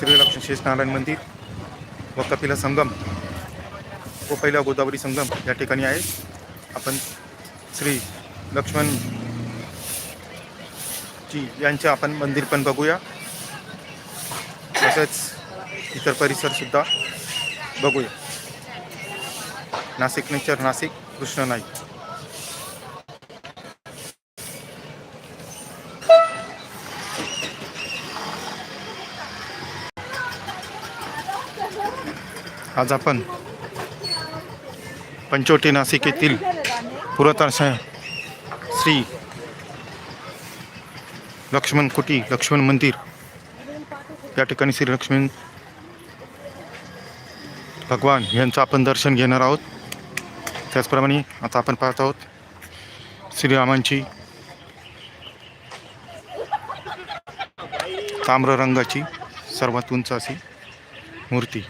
श्रीलक्ष्मी शेष नारायण मंदिर व कपिला संगम व पहिला गोदावरी संगम या ठिकाणी आहे. आपण श्री लक्ष्मण जी यांचे आपण मंदिर पण बघूया. तसेच इतर परिसरसुद्धा बघूया. नाशिक नेचर नाशिक कृष्ण नाईक. आज आपण पंचवटी नाशिक येथील पुरातन श्री लक्ष्मण कुटी लक्ष्मण मंदिर. या ठिकाणी श्री लक्ष्मण भगवान यांचं आपण दर्शन घेणार आहोत. त्याचप्रमाणे आता आपण पाहत आहोत श्रीरामांची ताम्र रंगाची सर्वात उंच अशी मूर्ती.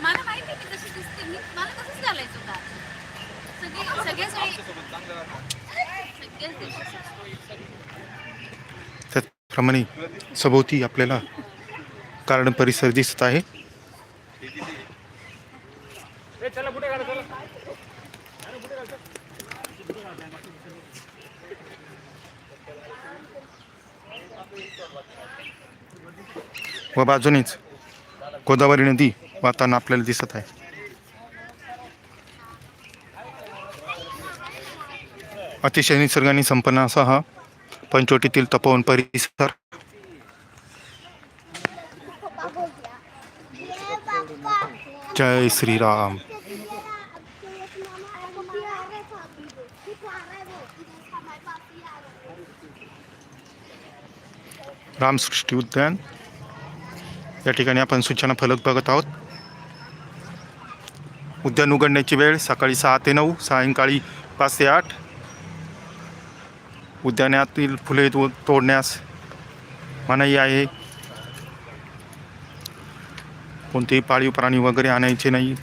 मला माहिती आहे की कशी दिसते. मी मला तसंच घालायचं होतं सगळे सगळेच वेळी सगळेच दिवशी. त्याचप्रमाणे सभोवती आपल्याला गार्डन परिसर दिसत आहे. व बाजूनेच गोदावरी नदी वाहताना आपल्याला दिसत आहे. अतिशय निसर्गाने संपन्न असा हा पंचवटीतील तपोवन परिसर. जय श्रीराम. रामसृष्टी उद्यान. या ठिकाणी आपण सूचना फलक बघत आहोत. उद्यान उघडण्याची वेळ सकाळी सहा ते नऊ सायंकाळी पाच ते आठ. उद्यानातील फुले तो- तोडण्यास मनाई आहे. कोणतेही पाळीव प्राणी वगैरे आणायचे नाही.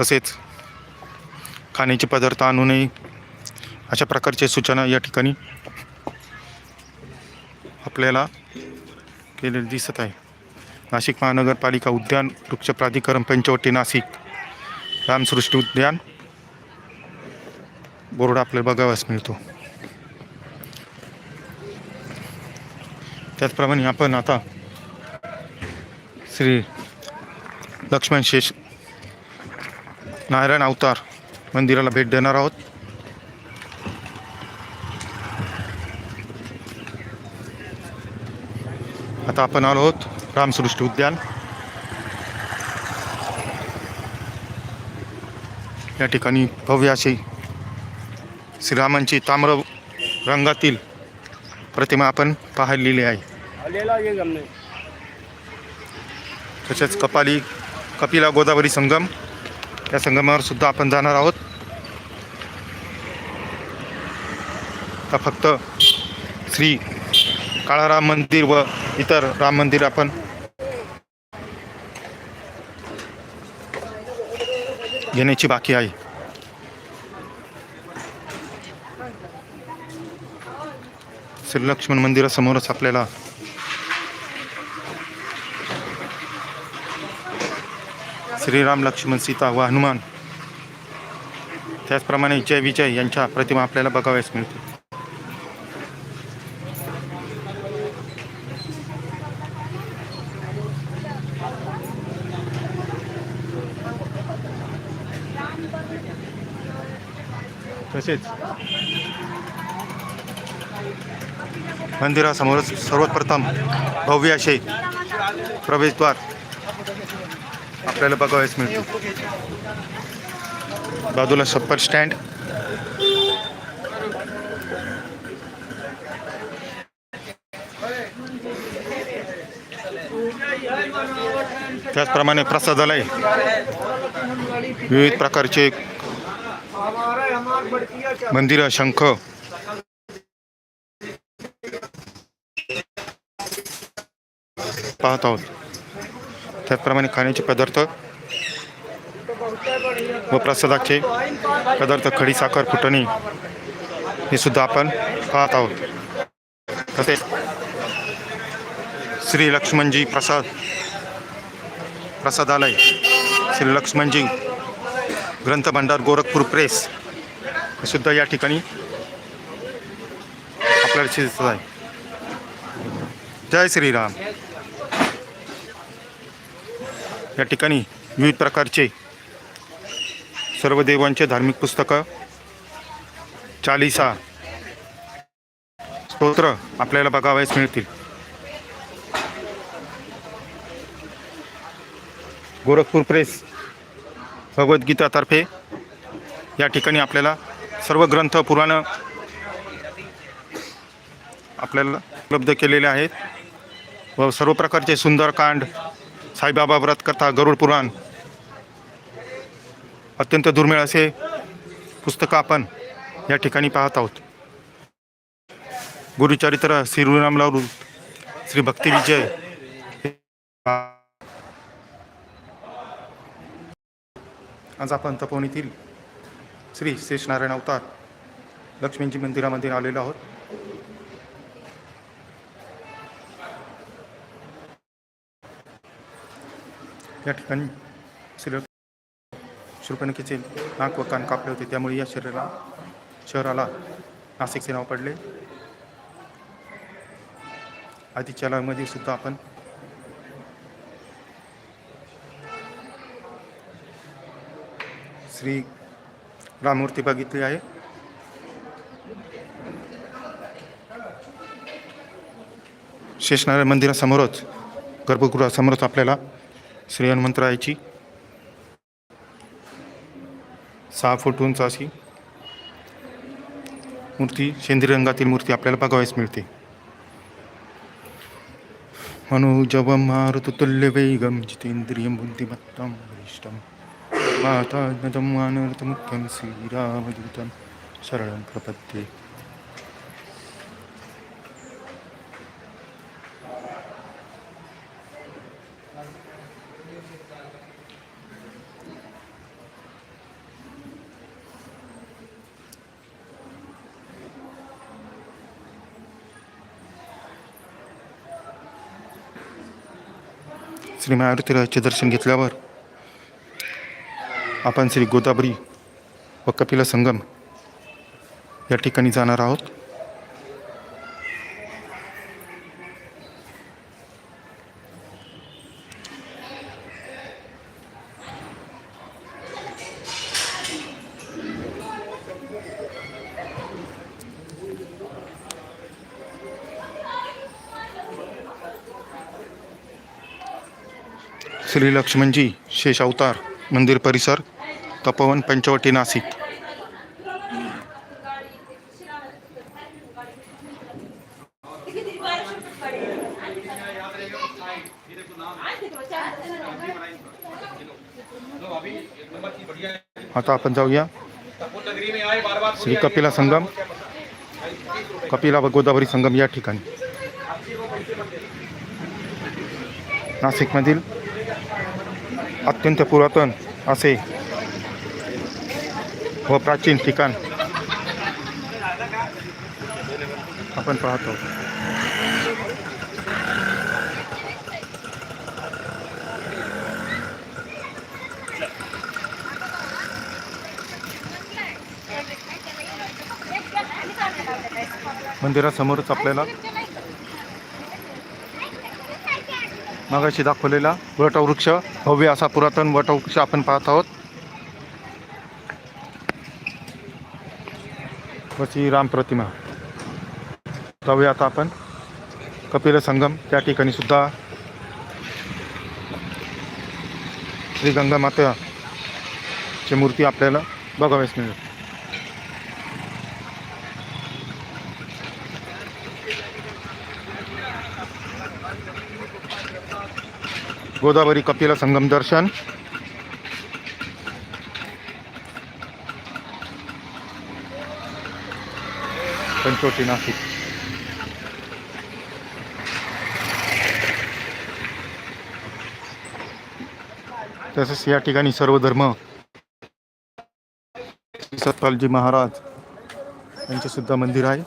तसेच खाण्याचे पदार्थ आणू नये. अशा प्रकारच्या सूचना या ठिकाणी आपल्याला केलेले दिसत आहे. नाशिक महानगरपालिका उद्यान वृक्ष प्राधिकरण पंचवटी नाशिक. रामसृष्टी उद्यान. बोर्ड आपल्याला बघावास मिळतो. त्याचप्रमाणे आपण आता श्री लक्ष्मण शेष नारायण अवतार मंदिराला भेट देणार आहोत. आता आपण आलो आहोत रामसृष्टी उद्यान. या ठिकाणी भव्य अशी श्रीरामांची ताम्र रंगातील प्रतिमा आपण पाहिलेली आहे. तसेच कपाली कपिला गोदावरी संगम या संगमावर सुद्धा आपण जाणार आहोत. आता फक्त श्री काळाराम मंदिर व इतर राम मंदिर आपण. घेण्याची बाकी आहे. श्री लक्ष्मण मंदिरासमोरच आपल्याला श्रीराम लक्ष्मण सीता व हनुमान. त्याचप्रमाणे जय विजय यांच्या प्रतिमा आपल्याला बघाव्यास मिळतील. तसेच. मंदिरासमोरच सर्वप्रथम भव्य असे प्रवेशद्वार आपल्याला बघावयास मिळतो बाजूला सप्पर स्टँड. त्याचप्रमाणे प्रसादालय. विविध प्रकारचे मंदिर शंख. पाहत आहोत. त्याचप्रमाणे खाण्याचे पदार्थ व प्रसादाचे पदार्थ खडीसाखर फुटणी हे सुद्धा आपण पाहत आहोत. तसेच श्री लक्ष्मणजी प्रसाद प्रसादालय श्री लक्ष्मणजी ग्रंथभांडार गोरखपूर प्रेस सुद्धा या ठिकाणी आपल्याला दिसत आहे. जय श्रीराम. या ठिकाणी विविध प्रकारचे सर्व देवांचे धार्मिक पुस्तकं चालिसा स्तोत्र आपल्याला बघावयास मिळतील. गोरखपूर प्रेस भगवद्गीतातर्फे या ठिकाणी आपल्याला सर्व ग्रंथ पुराणं आपल्याला उपलब्ध केलेले आहेत. व सर्व प्रकारचे सुंदरकांड साईबाबा व्रतकथा गरुड पुराण अत्यंत दुर्मिळ असे पुस्तकं आपण या ठिकाणी पाहत आहोत. गुरुचरित्र श्री रुरामलाल श्री भक्ती विजय आज आपण तपवणीतील श्री शेषनारायण अवतार. लक्ष्मीजी मंदिरामध्ये आलेलो आहोत. या ठिकाणी श्री शूर्पणकीचे नाक व कान कापले होते. त्यामुळे या शरीराला शहराला नाशिकचे नाव पडले. आधीच्या मध्ये सुद्धा आपण श्री राममूर्ती बघितली आहे. शेषनारायण मंदिरासमोरच गर्भगृहासमोरच आपल्याला श्री हनुमंतरायाची सहा फूट उंच अशी मूर्ती शेंद्री रंगातील मूर्ती आपल्याला बघावयास मिळते. मनोजवम मारुतुल्य जितेंद्रियम बुद्धिमत्तम वरिष्ठम वरिष्ठं मातात्मजं मानरतमुख्यं श्रीरामदूतं शरणं प्रपद्ये श्री मारुतीरायाचे दर्शन घेतल्यावर आपण श्री गोदावरी व कपिला संगम या ठिकाणी जाणार आहोत. श्री लक्ष्मणजी शेष अवतार मंदिर परिसर तपोवन पंचवटी नाशिक। आता आपण जाऊया। श्री कपिला संगम। कपिला व गोदावरी संगम या ठिकाणी। नाशिकमधील अत्यंत पुरातन असे व प्राचीन ठिकाण. आपण पाहतो. मंदिरासमोरच आपल्याला मागाशी दाखवलेला वटवृक्ष भव्य असा पुरातन वटवृक्ष आपण पाहत आहोत. व राम प्रतिमा. जाऊया आता आपण. कपिल संगम त्या ठिकाणी सुद्धा श्री गंगा माता ची मूर्ती आपल्याला बघावीस मिळेल. गोदावरी कपिला संगम दर्शन. पंचवटी नाशिक. तसेच या ठिकाणी सर्व धर्म. श्री सतपालजी महाराज यांचे सुद्धा मंदिर आहे.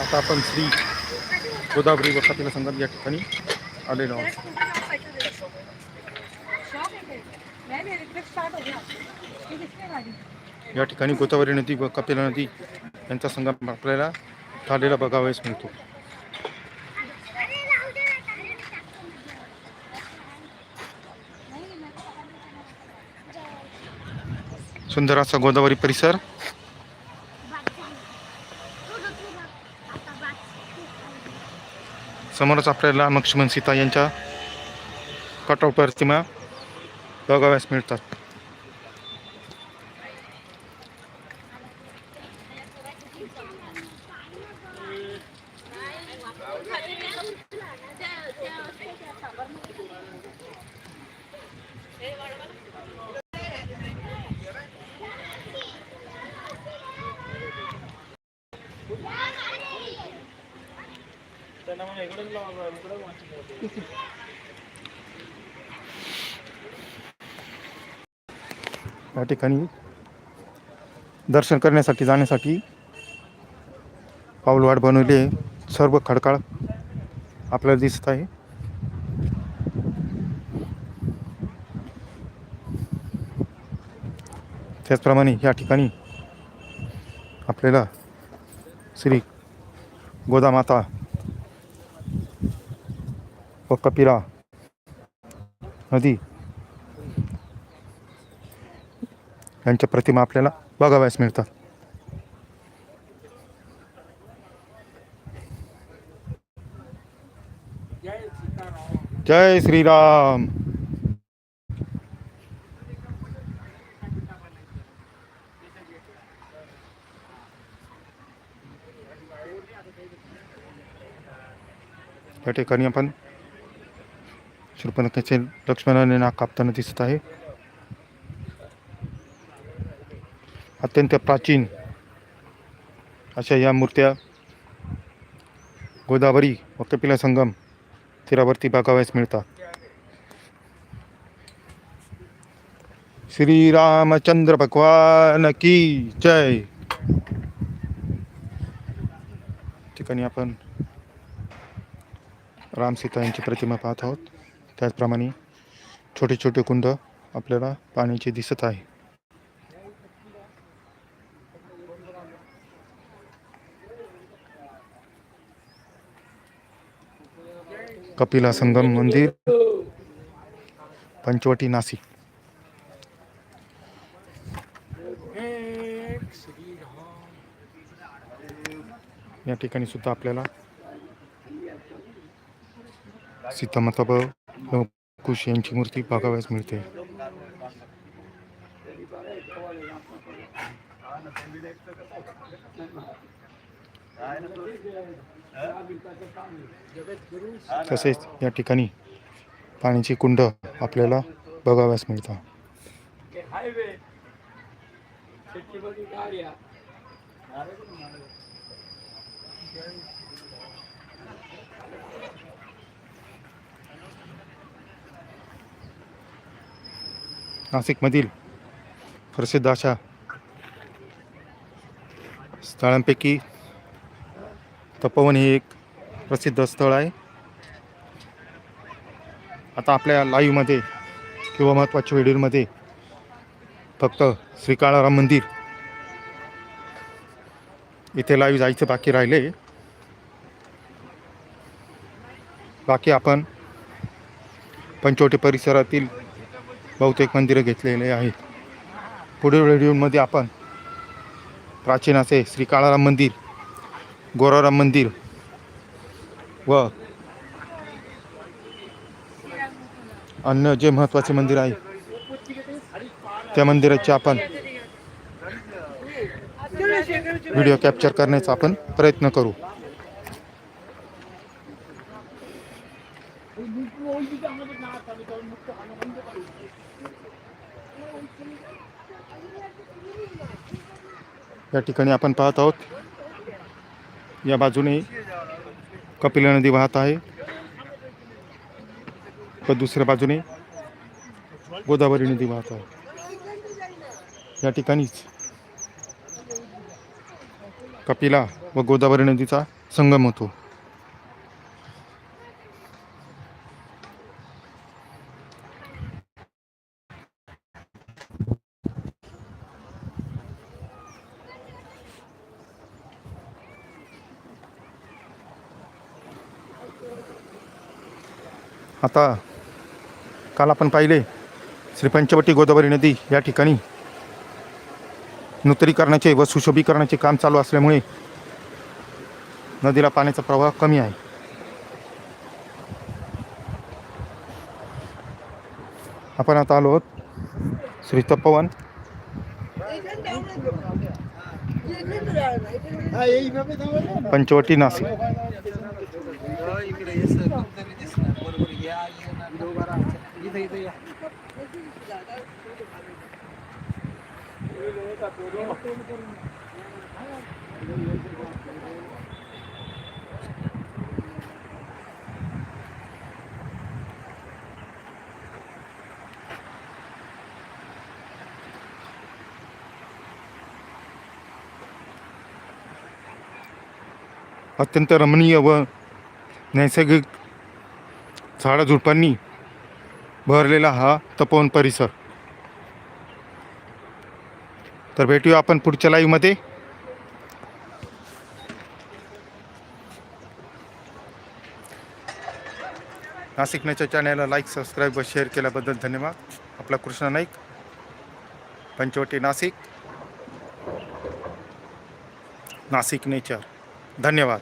आता आपण श्री गोदावरी व कपिल संगम या ठिकाणी आलेलो आहोत. या ठिकाणी गोदावरी नदी व कपिला नदी यांचा संगम आपल्याला झालेला बघावयास मिळतो सुंदर असा गोदावरी परिसर. समोरच आपल्याला लक्ष्मण सीता यांच्या कटआउट प्रतिमा बघाव्यास मिळतात. या ठिकाणी दर्शन करण्यासाठी जाण्यासाठी पाऊलवाट बनवली आहे. सर्व खडकाळ आपल्याला दिसत आहे. त्याचप्रमाणे या ठिकाणी आपल्याला श्री गोदामाता व कपिला नदी. यांच्या प्रतिमा आपल्याला बघाव्यास मिळतात. जय श्रीराम. या ठिकाणी आपण शूर्पणखेचे लक्ष्मणाने नाक कापताना दिसत आहे. अत्यंत प्राचीन अशा या मूर्त्या गोदावरी व कपिला संगम तीरावरती बघावयास मिळतात. श्रीरामचंद्र भगवान की जय. ठिकाणी आपण राम सीता यांची प्रतिमा पाहत आहोत. त्याचप्रमाणे छोटे छोटे कुंड आपल्याला पाण्याचे दिसत आहे. कपिला संगम मंदिर पंचवटी नाशिक. या ठिकाणी सुद्धा आपल्याला सीतामाता कुश यांची मूर्ती बघाव्यास मिळते. तसेच या ठिकाणी पाण्याची कुंड आपल्याला बघाव्यास मिळतात नाशिकमधील प्रसिद्ध अशा स्थळांपैकी तपोवन हे एक प्रसिद्ध स्थळ आहे. आता आपल्या लाईव्हमध्ये किंवा महत्त्वाच्या व्हिडिओमध्ये फक्त श्रीकाळाराम मंदिर इथे लाईव्ह जायचं बाकी राहिले. बाकी आपण पंचवटी परिसरातील बहुतेक मंदिरं घेतलेले आहेत. पुढील व्हिडिओमध्ये आपण प्राचीन असे श्री काळाराम मंदिर गोराराम मंदिर व अन्य जे महत्त्वाचे मंदिर आहे त्या मंदिराचे आपण व्हिडिओ कॅप्चर करण्याचा आपण प्रयत्न करू. या ठिकाणी आपण पाहत आहोत. या बाजूने कपिला नदी वाहत आहे. व दुसऱ्या बाजूने गोदावरी नदी वाहत आहे. या ठिकाणीच कपिला व गोदावरी नदीचा संगम होतो. आता काल आपण पाहिले श्री पंचवटी गोदावरी नदी या ठिकाणी नूतनीकरणाचे व सुशोभीकरणाचे काम चालू असल्यामुळे नदीला पाण्याचा प्रवाह कमी आहे. आपण आता आलो आहोत श्री तपवन पंचवटी नाशिक या इथं उभा इथं इथं या. अत्यंत रमणीय व नैसर्गिक झाडाझुडपांनी भरलेला हा तपोवन परिसर. तर भेटूया आपण पुढच्या लाईव्हमध्ये नाशिक नेचर चॅनलला लाईक सबस्क्राईब व शेअर केल्याबद्दल धन्यवाद. आपला कृष्णा नाईक पंचवटी नाशिक. नाशिक नेचर. धन्यवाद.